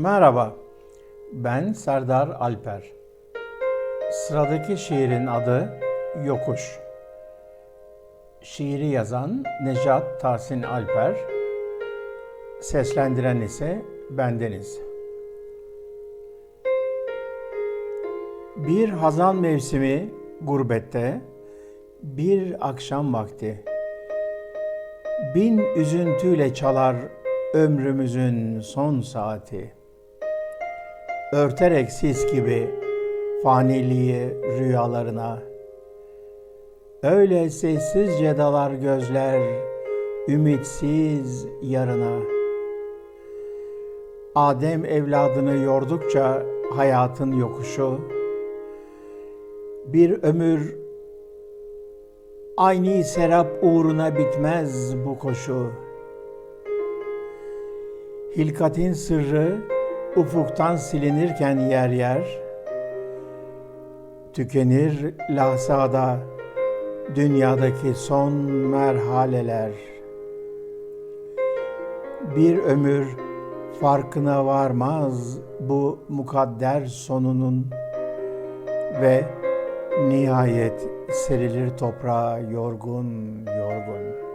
Merhaba, ben Serdar Alper. Sıradaki şiirin adı Yokuş. Şiiri yazan Necat Tahsin Alper, seslendiren ise bendeniz. Bir hazan mevsimi gurbette, bir akşam vakti. Bin üzüntüyle çalar ömrümüzün son saati. Örterek sis gibi faniliği rüyalarına. Öyle sessizce dalar gözler ümitsiz yarına. Adem evladını yordukça hayatın yokuşu, bir ömür aynı serap uğruna bitmez bu koşu. Hilkatin sırrı ufuktan silinirken yer yer, tükenir lahzada dünyadaki son merhaleler. Bir ömür farkına varmaz bu mukadder sonunun ve nihayet serilir toprağa yorgun yorgun.